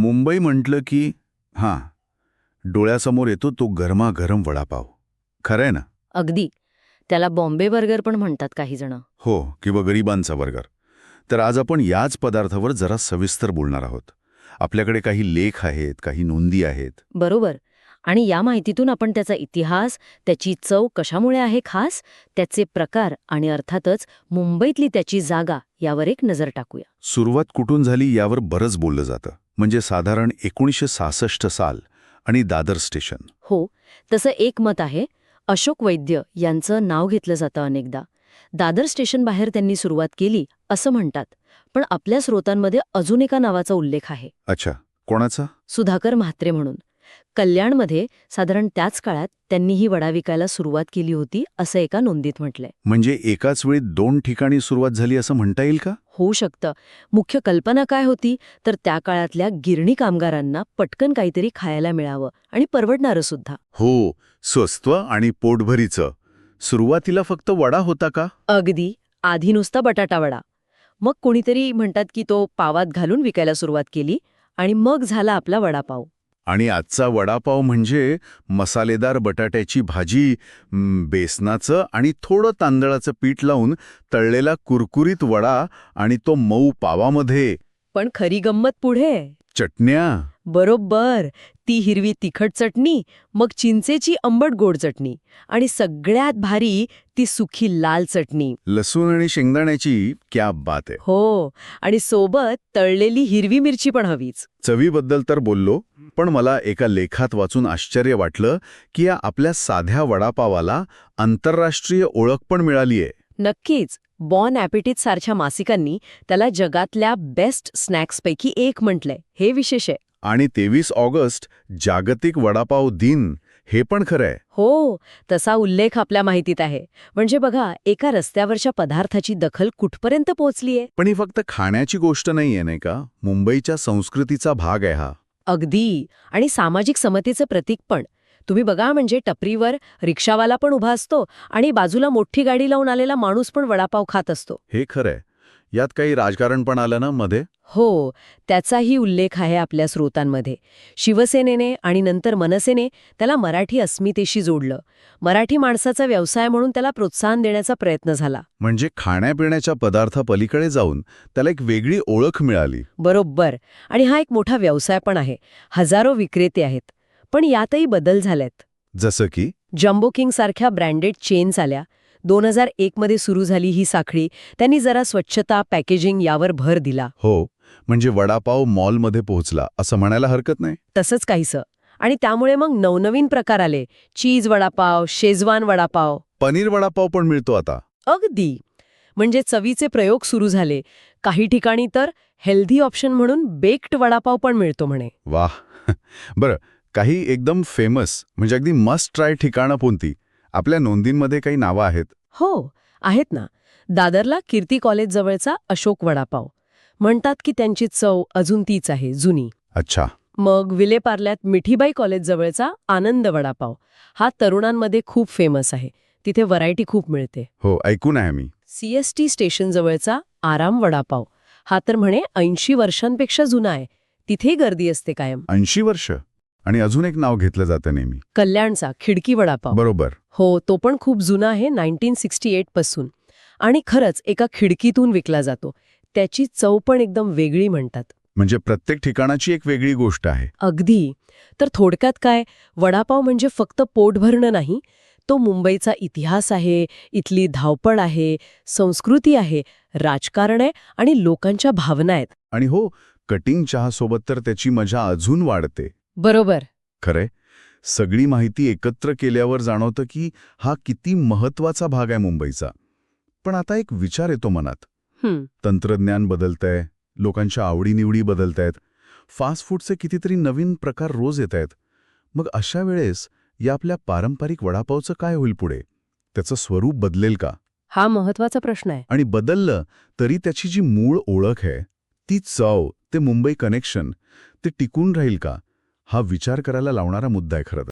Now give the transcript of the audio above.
मुंबई म्हटलं की हां डोळ्यासमोर येतो तो गरमागरम वडापाव. खरंय ना? अगदी. त्याला बॉम्बे बर्गर पण म्हणतात काही जण. हो किंवा गरिबांचा बर्गर. तर आज आपण याच पदार्थावर जरा सविस्तर बोलणार आहोत. आपल्याकडे काही लेख आहेत काही नोंदी आहेत. बरोबर. आणि या माहितीतून आपण त्याचा इतिहास त्याची चव कशामुळे आहे खास त्याचे प्रकार आणि अर्थातच मुंबईतली त्याची जागा यावर एक नजर टाकूया. सुरुवात कुठून झाली यावर बरंच बोललं जातं. म्हणजे साधारण एकोणीसशे सहासष्ट साल आणि दादर स्टेशन. हो तसं एक मत आहे. अशोक वैद्य यांचं नाव घेतलं जातं अनेकदा. दादर स्टेशन बाहेर त्यांनी सुरुवात केली असं म्हणतात पण आपल्या स्रोतांमध्ये अजून एका नावाचा उल्लेख आहे. अच्छा कोणाचा? सुधाकर म्हात्रे म्हणून. कल्याणमध्ये साधारण त्याच काळात त्यांनी ही वडा विकायला सुरुवात केली होती असं एका नोंदीत म्हटलंय. म्हणजे एकाच वेळी दोन ठिकाणी सुरुवात झाली असं म्हणता येईल का? होऊ शकतं. मुख्य कल्पना काय होती? तर त्या काळातल्या गिरणी कामगारांना पटकन काहीतरी खायला मिळावं आणि परवडणारं सुद्धा. हो स्वस्त आणि पोटभरीचं. सुरुवातीला फक्त वडा होता का? अगदी. आधी नुसता बटाटा वडा. मग कोणीतरी म्हणतात की तो पावात घालून विकायला सुरुवात केली आणि मग झाला आपला वडापाव. आणि आजचा वडापाव म्हणजे मसालेदार बटाट्याची भाजी बेसनाचं आणि थोडं तांदळाचं पीठ लावून तळलेला कुरकुरीत वडा आणि तो मऊ पावामध्ये. पण खरी गंमत पुढे. चटण्या? बरोबर. ती हिरवी तिखट चटणी मग चिंचेची आंबट गोड चटणी आणि सगळ्यात भारी ती सुखी लाल चटणी. लसूण आणि शेंगदाण्याची क्या बात आहे. हो आणि सोबत तळलेली हिरवी मिरची पण हवीच. चवीबद्दल तर बोललो पण मला एका लेखात वाचून आश्चर्य वाटलं की या आपल्या साध्या वडापावाला आंतरराष्ट्रीय ओळख पण मिळालीये. नक्कीच. बॉन सारख्या मासिकांनी त्याला जगातल्या बेस्ट स्नॅक्सपैकी एक म्हटलंय. हे विशेष आहे. आणि तेवीस ऑगस्ट जागतिक वडापाव दिन हे पण खरंय हो तसा उल्लेख आपल्या माहितीत आहे. म्हणजे बघा एका रस्त्यावरच्या पदार्थाची दखल कुठपर्यंत पोहोचलीये? पण ही फक्त खाण्याची गोष्ट नाहीये नाही का? मुंबईच्या संस्कृतीचा भाग आहे हा. अगदी. आणि सामाजिक समतेचं प्रतीक पण. तुम्ही बघा म्हणजे टपरीवर रिक्षावाला पण उभा असतो आणि बाजूला मोठी गाडी लावून आलेला माणूस पण वडापाव खात असतो. हे खरंय. यात काही राजकारण पण आलं ना मध्ये? हो त्याचाही उल्लेख आहे आपल्या स्रोतांमध्ये. शिवसेनेने आणि नंतर मनसेने त्याला मराठी अस्मितेशी जोडलं. मराठी माणसाचा व्यवसाय म्हणून त्याला प्रोत्साहन देण्याचा प्रयत्न झाला. म्हणजे खाण्यापिण्याच्या पदार्थापलीकडे जाऊन त्याला एक वेगळी ओळख मिळाली. बरोबर. आणि हा एक मोठा व्यवसाय पण आहे. हजारो विक्रेते आहेत. पण यातही बदल झालेत. जसं की? जम्बो किंग सारख्या ब्रँडेड चेन्स आल्या. दोन हजार एकमध्ये सुरू झाली ही साखळी. त्यांनी जरा स्वच्छता पॅकेजिंग यावर भर दिला. हो म्हणजे वडापाव मॉलमध्ये पोहोचला असं म्हणायला हरकत नाही? तसंच काहीसं. आणि त्यामुळे मग नवनवीन प्रकार आले. Cheese vada pav Schezwan vada pav. Paneer vada pav पण मिळतो आता. अगदी. म्हणजे चवीचे प्रयोग सुरू झाले. काही ठिकाणी तर हेल्दी ऑप्शन म्हणून बेक्ड वडापाव पण मिळतो म्हणे. वाह. बरं काही एकदम फेमस म्हणजे अगदी मस्ट ट्राय ठिकाणं कोणती? आपल्या नोंदींमध्ये काही नावं आहेत? हो आहेत ना. दादरला कीर्ती कॉलेज जवळचा अशोक वडापाव. म्हणतात की त्यांची चव अजून तीच आहे जुनी. अच्छा. मग विलेपार्ल्यात मिठीबाई कॉलेज जवळचा आनंद वडापाव. हा तरुणांमध्ये खूप फेमस आहे. तिथे व्हरायटी खूप मिळते. हो ऐकून आहे मी. सीएसटी स्टेशन जवळचा आराम वडापाव. हा तर म्हणे ऐंशी वर्षांपेक्षा जुना आहे. तिथे गर्दी असते कायम. ऐंशी वर्ष? आणि अजून एक नाव घेतलं जातं नेहमी. कल्याणचा खिडकी वडापाव. बरोबर. हो तो पण खूप जुना आहे नाईन्टीन सिक्स्टी एटपासून. आणि खरंच एका खिडकीतून विकला जातो. त्याची चव पण एकदम वेगळी म्हणतात. म्हणजे प्रत्येक ठिकाणाची एक वेगळी गोष्ट आहे. अगदी. तर थोडक्यात काय वडापाव म्हणजे फक्त पोट भरणं नाही तो मुंबईचा इतिहास आहे इथली धावपळ आहे संस्कृती आहे राजकारण आहे आणि लोकांच्या भावना आहेत. आणि हो कटिंग चहासोबत तर त्याची मजा अजून वाढते. बरोबर. खरंय. सगळी माहिती एकत्र केल्यावर जाणवतं की हा किती महत्त्वाचा भाग आहे मुंबईचा. पण आता एक विचार येतो मनात. तंत्रज्ञान बदलतंय लोकांच्या आवडीनिवडी बदलतायत फास्ट फूडचे कितीतरी नवीन प्रकार रोज येत आहेत मग अशा वेळेस या आपल्या पारंपरिक वडापावचं काय होईल पुढे? त्याचं स्वरूप बदलेल का? हा महत्त्वाचा प्रश्न आहे. आणि बदललं तरी त्याची जी मूळ ओळख आहे ती चव ते मुंबई कनेक्शन ते टिकून राहील का? हा विचार करायला लावणारा मुद्दा आहे खरं